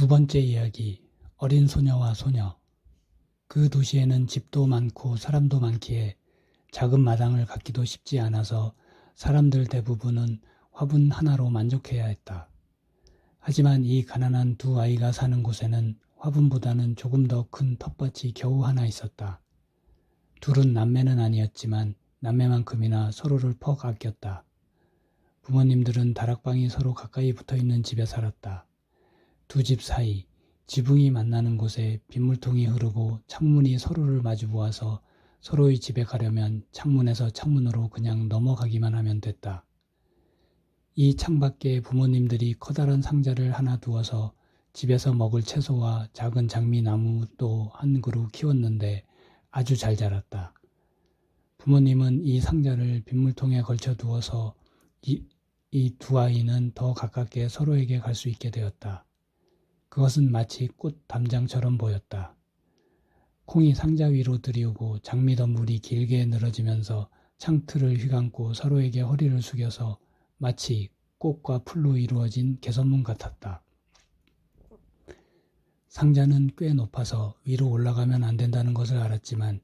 두 번째 이야기, 어린 소녀와 소녀. 그 도시에는 집도 많고 사람도 많기에 작은 마당을 갖기도 쉽지 않아서 사람들 대부분은 화분 하나로 만족해야 했다. 하지만 이 가난한 두 아이가 사는 곳에는 화분보다는 조금 더 큰 텃밭이 겨우 하나 있었다. 둘은 남매는 아니었지만 남매만큼이나 서로를 퍽 아꼈다. 부모님들은 다락방이 서로 가까이 붙어 있는 집에 살았다. 두 집 사이, 지붕이 만나는 곳에 빗물통이 흐르고 창문이 서로를 마주 보아서 서로의 집에 가려면 창문에서 창문으로 그냥 넘어가기만 하면 됐다. 이 창밖에 부모님들이 커다란 상자를 하나 두어서 집에서 먹을 채소와 작은 장미나무도 한 그루 키웠는데 아주 잘 자랐다. 부모님은 이 상자를 빗물통에 걸쳐 두어서 이두 아이는 더 가깝게 서로에게 갈 수 있게 되었다. 그것은 마치 꽃 담장처럼 보였다. 콩이 상자 위로 들이우고 장미덤불이 길게 늘어지면서 창틀을 휘감고 서로에게 허리를 숙여서 마치 꽃과 풀로 이루어진 개선문 같았다. 상자는 꽤 높아서 위로 올라가면 안 된다는 것을 알았지만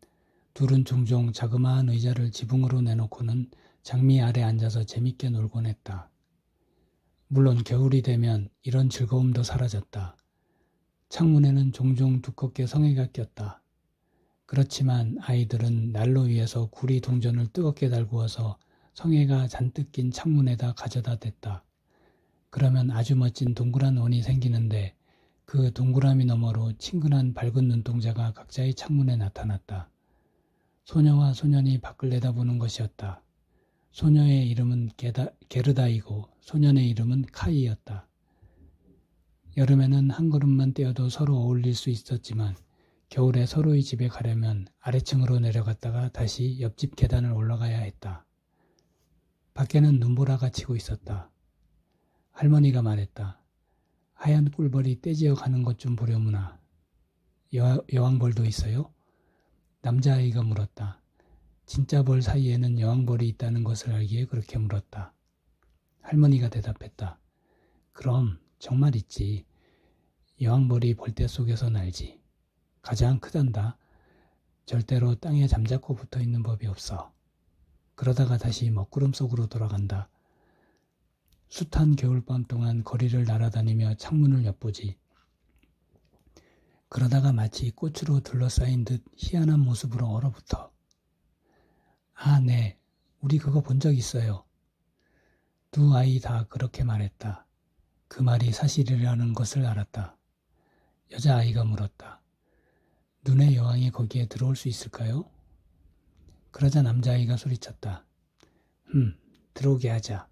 둘은 종종 자그마한 의자를 지붕으로 내놓고는 장미 아래 앉아서 재밌게 놀곤 했다. 물론 겨울이 되면 이런 즐거움도 사라졌다. 창문에는 종종 두껍게 성에가 꼈다. 그렇지만 아이들은 난로 위에서 구리 동전을 뜨겁게 달구어서 성에가 잔뜩 낀 창문에다 가져다 댔다. 그러면 아주 멋진 동그란 원이 생기는데 그 동그라미 너머로 친근한 밝은 눈동자가 각자의 창문에 나타났다. 소녀와 소년이 밖을 내다보는 것이었다. 소녀의 이름은 게다, 게르다이고 소년의 이름은 카이였다. 여름에는 한 걸음만 떼어도 서로 어울릴 수 있었지만 겨울에 서로의 집에 가려면 아래층으로 내려갔다가 다시 옆집 계단을 올라가야 했다. 밖에는 눈보라가 치고 있었다. 할머니가 말했다. 하얀 꿀벌이 떼지어 가는 것 좀 보려무나. 여, 여왕벌도 있어요? 남자아이가 물었다. 진짜 벌 사이에는 여왕벌이 있다는 것을 알기에 그렇게 물었다. 할머니가 대답했다. 그럼 정말 있지. 여왕벌이 벌떼 속에서 날지. 가장 크단다. 절대로 땅에 잠자코 붙어 있는 법이 없어. 그러다가 다시 먹구름 속으로 돌아간다. 숱한 겨울밤 동안 거리를 날아다니며 창문을 엿보지. 그러다가 마치 꽃으로 둘러싸인 듯 희한한 모습으로 얼어붙어. 아, 네. 우리 그거 본 적 있어요. 두 아이 다 그렇게 말했다. 그 말이 사실이라는 것을 알았다. 여자아이가 물었다. 눈의 여왕이 거기에 들어올 수 있을까요? 그러자 남자아이가 소리쳤다. 흠, 들어오게 하자.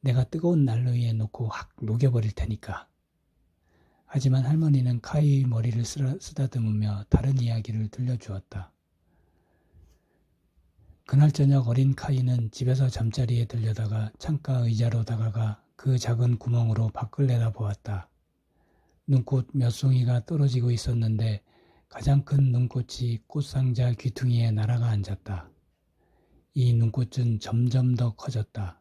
내가 뜨거운 난로 위에 놓고 확 녹여버릴 테니까. 하지만 할머니는 카이의 머리를 쓰다듬으며 다른 이야기를 들려주었다. 그날 저녁 어린 카이는 집에서 잠자리에 들려다가 창가 의자로 다가가 그 작은 구멍으로 밖을 내다보았다. 눈꽃 몇 송이가 떨어지고 있었는데 가장 큰 눈꽃이 꽃상자 귀퉁이에 날아가 앉았다. 이 눈꽃은 점점 더 커졌다.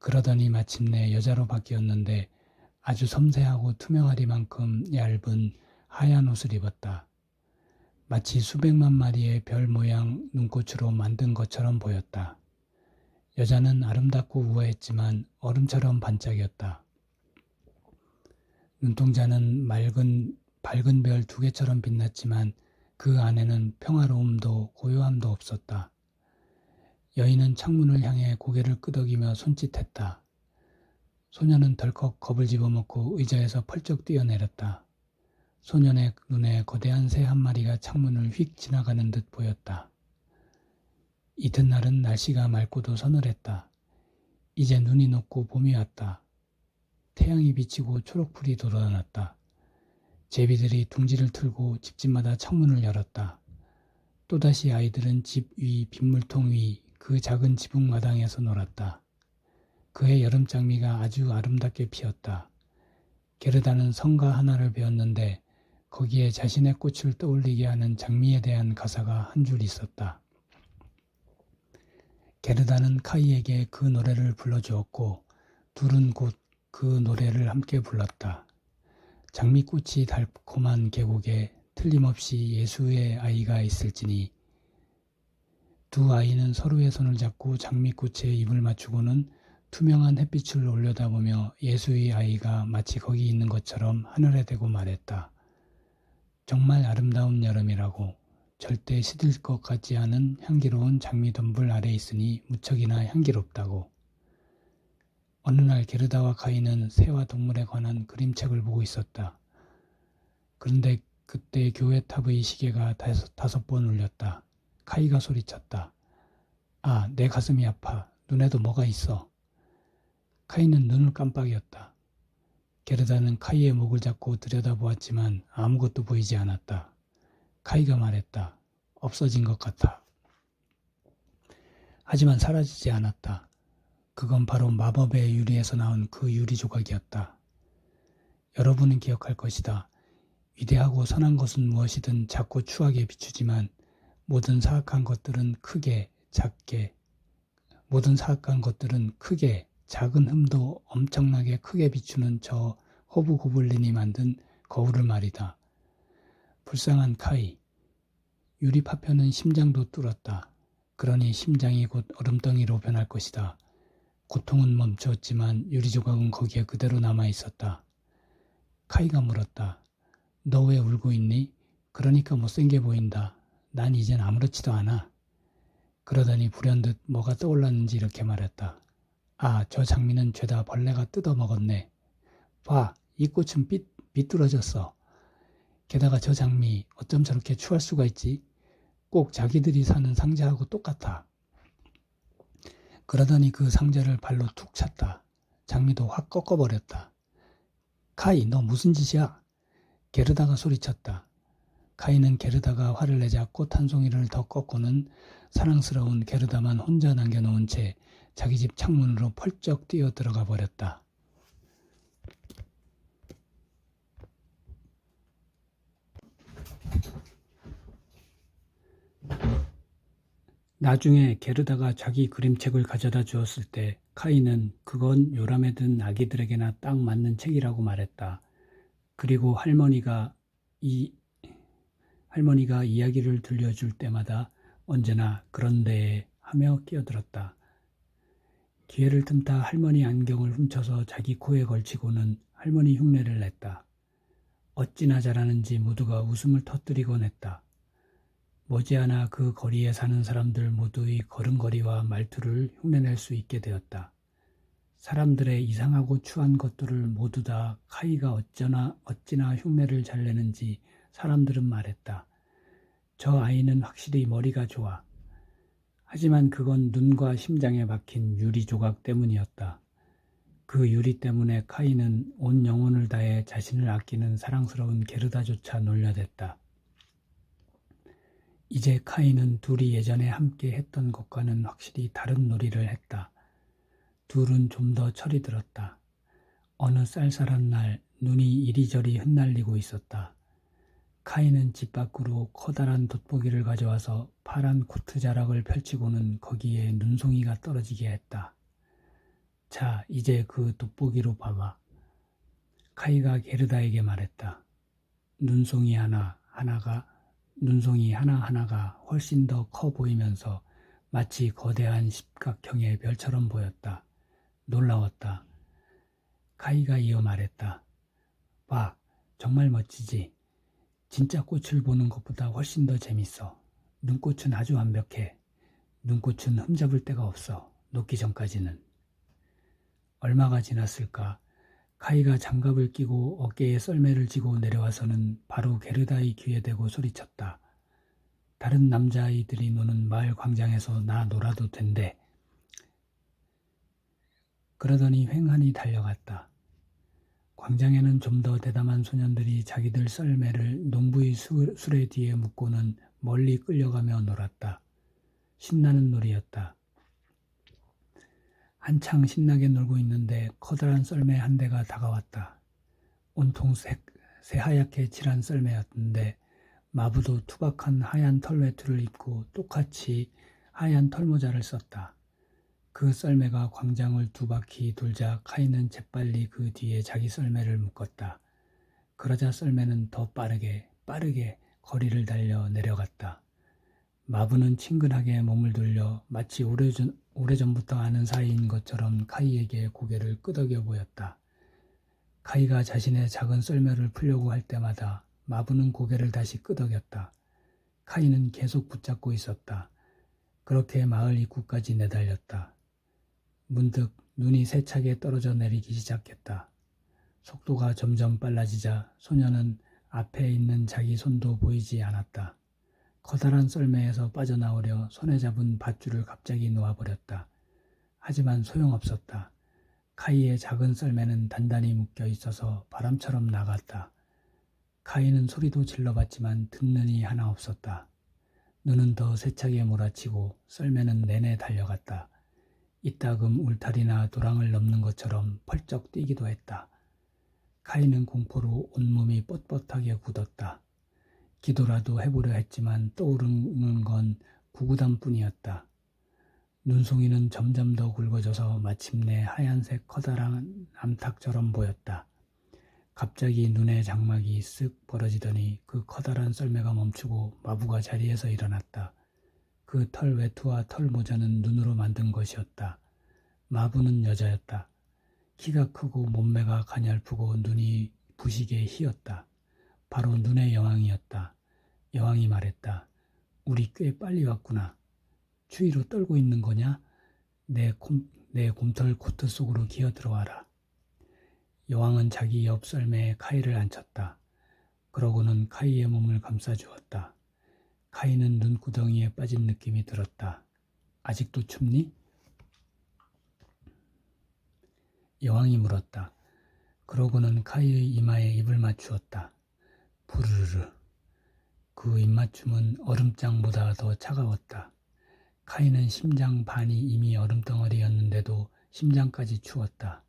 그러더니 마침내 여자로 바뀌었는데 아주 섬세하고 투명하리만큼 얇은 하얀 옷을 입었다. 마치 수백만 마리의 별 모양 눈꽃으로 만든 것처럼 보였다. 여자는 아름답고 우아했지만 얼음처럼 반짝였다. 눈동자는 맑은 밝은 별 두 개처럼 빛났지만 그 안에는 평화로움도 고요함도 없었다. 여인은 창문을 향해 고개를 끄덕이며 손짓했다. 소녀는 덜컥 겁을 집어먹고 의자에서 펄쩍 뛰어내렸다. 소년의 눈에 거대한 새 한 마리가 창문을 휙 지나가는 듯 보였다. 이튿날은 날씨가 맑고도 서늘했다. 이제 눈이 녹고 봄이 왔다. 태양이 비치고 초록불이 돋아났다. 제비들이 둥지를 틀고 집집마다 창문을 열었다. 또다시 아이들은 집 위 빗물통 위 그 작은 지붕 마당에서 놀았다. 그의 여름 장미가 아주 아름답게 피었다. 게르다는 성가 하나를 배웠는데 거기에 자신의 꽃을 떠올리게 하는 장미에 대한 가사가 한 줄 있었다. 게르다는 카이에게 그 노래를 불러주었고 둘은 곧 그 노래를 함께 불렀다. 장미꽃이 달콤한 계곡에 틀림없이 예수의 아이가 있을지니 두 아이는 서로의 손을 잡고 장미꽃에 입을 맞추고는 투명한 햇빛을 올려다보며 예수의 아이가 마치 거기 있는 것처럼 하늘에 대고 말했다. 정말 아름다운 여름이라고 절대 시들 것 같지 않은 향기로운 장미 덤불 아래 있으니 무척이나 향기롭다고. 어느 날 게르다와 카이는 새와 동물에 관한 그림책을 보고 있었다. 그런데 그때 교회 탑의 시계가 다섯, 다섯 번 울렸다. 카이가 소리쳤다. 아, 내 가슴이 아파. 눈에도 뭐가 있어. 카이는 눈을 깜빡였다. 게르다는 카이의 목을 잡고 들여다보았지만 아무것도 보이지 않았다. 카이가 말했다. 없어진 것 같아. 하지만 사라지지 않았다. 그건 바로 마법의 유리에서 나온 그 유리 조각이었다. 여러분은 기억할 것이다. 위대하고 선한 것은 무엇이든 자꾸 추하게 비추지만 모든 사악한 것들은 크게, 작게, 모든 사악한 것들은 크게, 작은 흠도 엄청나게 크게 비추는 저 허브 고블린이 만든 거울을 말이다. 불쌍한 카이. 유리 파편은 심장도 뚫었다. 그러니 심장이 곧 얼음덩이로 변할 것이다. 고통은 멈췄지만 유리 조각은 거기에 그대로 남아 있었다. 카이가 물었다. 너 왜 울고 있니? 그러니까 못생겨 보인다. 난 이젠 아무렇지도 않아. 그러더니 불현듯 뭐가 떠올랐는지 이렇게 말했다. 아, 저 장미는 죄다 벌레가 뜯어먹었네. 봐, 이 꽃은 삐, 비뚤어졌어. 게다가 저 장미 어쩜 저렇게 추할 수가 있지? 꼭 자기들이 사는 상자하고 똑같아. 그러더니 그 상자를 발로 툭 찼다. 장미도 확 꺾어버렸다. 카이, 너 무슨 짓이야? 게르다가 소리쳤다. 카이는 게르다가 화를 내자 꽃 한 송이를 더 꺾고는 사랑스러운 게르다만 혼자 남겨놓은 채 자기 집 창문으로 펄쩍 뛰어 들어가 버렸다. 나중에 게르다가 자기 그림책을 가져다 주었을 때 카이는 그건 요람에 든 아기들에게나 딱 맞는 책이라고 말했다. 그리고 할머니가 이 할머니가 이야기를 들려줄 때마다 언제나 그런데 하며 끼어들었다. 기회를 틈타 할머니 안경을 훔쳐서 자기 코에 걸치고는 할머니 흉내를 냈다. 어찌나 잘하는지 모두가 웃음을 터뜨리곤 했다. 머지않아 그 거리에 사는 사람들 모두의 걸음걸이와 말투를 흉내낼 수 있게 되었다. 사람들의 이상하고 추한 것들을 모두 다 카이가 어쩌나 어찌나 흉내를 잘 내는지 사람들은 말했다. 저 아이는 확실히 머리가 좋아. 하지만 그건 눈과 심장에 박힌 유리 조각 때문이었다. 그 유리 때문에 카이는 온 영혼을 다해 자신을 아끼는 사랑스러운 게르다조차 놀려댔다. 이제 카이는 둘이 예전에 함께 했던 것과는 확실히 다른 놀이를 했다. 둘은 좀 더 철이 들었다. 어느 쌀쌀한 날 눈이 이리저리 흩날리고 있었다. 카이는 집 밖으로 커다란 돋보기를 가져와서 파란 코트 자락을 펼치고는 거기에 눈송이가 떨어지게 했다. 자, 이제 그 돋보기로 봐봐. 카이가 게르다에게 말했다. 눈송이 하나, 하나가 눈송이 하나하나가 훨씬 더 커 보이면서 마치 거대한 십각형의 별처럼 보였다. 놀라웠다. 카이가 이어 말했다. 봐, 정말 멋지지? 진짜 꽃을 보는 것보다 훨씬 더 재밌어. 눈꽃은 아주 완벽해. 눈꽃은 흠잡을 데가 없어. 녹기 전까지는. 얼마가 지났을까? 카이가 장갑을 끼고 어깨에 썰매를 지고 내려와서는 바로 게르다의 귀에 대고 소리쳤다. 다른 남자아이들이 노는 마을 광장에서 나 놀아도 된대. 그러더니 횡하니 달려갔다. 광장에는 좀 더 대담한 소년들이 자기들 썰매를 농부의 수레 뒤에 묶고는 멀리 끌려가며 놀았다. 신나는 놀이였다. 한창 신나게 놀고 있는데 커다란 썰매 한 대가 다가왔다. 온통 새, 새하얗게 칠한 썰매였는데 마부도 투박한 하얀 털 외투를 입고 똑같이 하얀 털모자를 썼다. 그 썰매가 광장을 두 바퀴 돌자 카이는 재빨리 그 뒤에 자기 썰매를 묶었다. 그러자 썰매는 더 빠르게 빠르게 거리를 달려 내려갔다. 마부는 친근하게 몸을 돌려 마치 오래전, 오래전부터 아는 사이인 것처럼 카이에게 고개를 끄덕여 보였다. 카이가 자신의 작은 썰매를 풀려고 할 때마다 마부는 고개를 다시 끄덕였다. 카이는 계속 붙잡고 있었다. 그렇게 마을 입구까지 내달렸다. 문득 눈이 세차게 떨어져 내리기 시작했다. 속도가 점점 빨라지자 소녀는 앞에 있는 자기 손도 보이지 않았다. 커다란 썰매에서 빠져나오려 손에 잡은 밧줄을 갑자기 놓아버렸다. 하지만 소용없었다. 카이의 작은 썰매는 단단히 묶여 있어서 바람처럼 나갔다. 카이는 소리도 질러봤지만 듣는 이 하나 없었다. 눈은 더 세차게 몰아치고 썰매는 내내 달려갔다. 이따금 울타리나 도랑을 넘는 것처럼 펄쩍 뛰기도 했다. 카이는 공포로 온몸이 뻣뻣하게 굳었다. 기도라도 해보려 했지만 떠오르는 건 구구단뿐이었다. 눈송이는 점점 더 굵어져서 마침내 하얀색 커다란 암탉처럼 보였다. 갑자기 눈의 장막이 쓱 벌어지더니 그 커다란 썰매가 멈추고 마부가 자리에서 일어났다. 그 털 외투와 털 모자는 눈으로 만든 것이었다. 마부는 여자였다. 키가 크고 몸매가 가냘프고 눈이 부시게 희었다. 바로 눈의 여왕이었다. 여왕이 말했다. 우리 꽤 빨리 왔구나. 추위로 떨고 있는 거냐? 내, 곰, 내 곰털 코트 속으로 기어 들어와라. 여왕은 자기 옆 썰매에 카이를 앉혔다. 그러고는 카이의 몸을 감싸주었다. 카이는 눈구덩이에 빠진 느낌이 들었다. 아직도 춥니? 여왕이 물었다. 그러고는 카이의 이마에 입을 맞추었다. 부르르르. 그 입맞춤은 얼음장보다 더 차가웠다. 카이는 심장 반이 이미 얼음덩어리였는데도 심장까지 추웠다.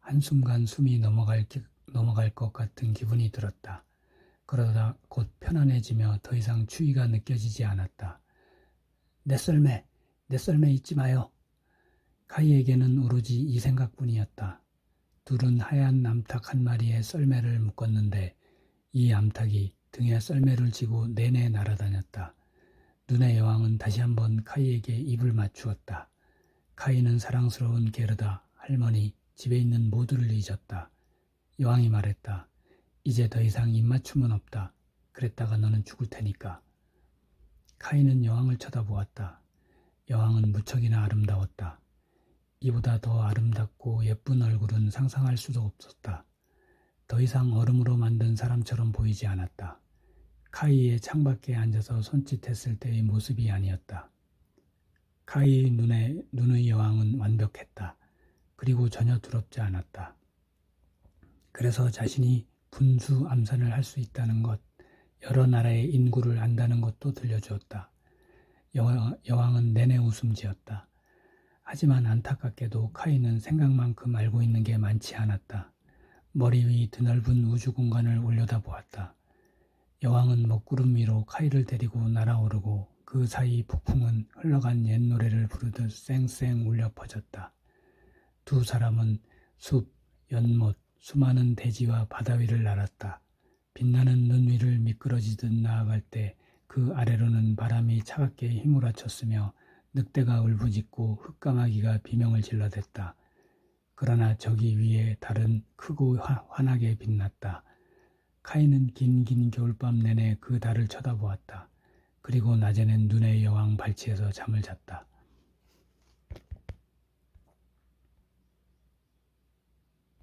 한순간 숨이 넘어갈, 기, 넘어갈 것 같은 기분이 들었다. 그러다 곧 편안해지며 더 이상 추위가 느껴지지 않았다. 내 썰매, 내 썰매 잊지 마요. 카이에게는 오로지 이 생각뿐이었다. 둘은 하얀 암탉 한 마리에 썰매를 묶었는데 이 암탉이 등에 썰매를 지고 내내 날아다녔다. 눈의 여왕은 다시 한번 카이에게 입을 맞추었다. 카이는 사랑스러운 게르다, 할머니, 집에 있는 모두를 잊었다. 여왕이 말했다. 이제 더 이상 입맞춤은 없다. 그랬다가 너는 죽을 테니까. 카이는 여왕을 쳐다보았다. 여왕은 무척이나 아름다웠다. 이보다 더 아름답고 예쁜 얼굴은 상상할 수도 없었다. 더 이상 얼음으로 만든 사람처럼 보이지 않았다. 카이의 창밖에 앉아서 손짓했을 때의 모습이 아니었다. 카이의 눈에, 눈의 여왕은 완벽했다. 그리고 전혀 두렵지 않았다. 그래서 자신이 분수 암산을 할 수 있다는 것, 여러 나라의 인구를 안다는 것도 들려주었다. 여왕, 여왕 은 내내 웃음 지었다. 하지만 안타깝게도 카이는 생각만큼 알고 있는 게 많지 않았다. 머리 위 드넓은 우주 공간을 올려다보았다. 여왕은 먹구름 위로 카이를 데리고 날아오르고 그 사이 폭풍은 흘러간 옛 노래를 부르듯 쌩쌩 울려 퍼졌다. 두 사람은 숲, 연못, 수많은 대지와 바다 위를 날았다. 빛나는 눈 위를 미끄러지듯 나아갈 때 그 아래로는 바람이 차갑게 휘몰아쳤으며 늑대가 울부짖고 흙까마귀가 비명을 질러댔다. 그러나 저기 위에 달은 크고 화, 환하게 빛났다. 카이는 긴긴 겨울밤 내내 그 달을 쳐다보았다. 그리고 낮에는 눈의 여왕 발치에서 잠을 잤다.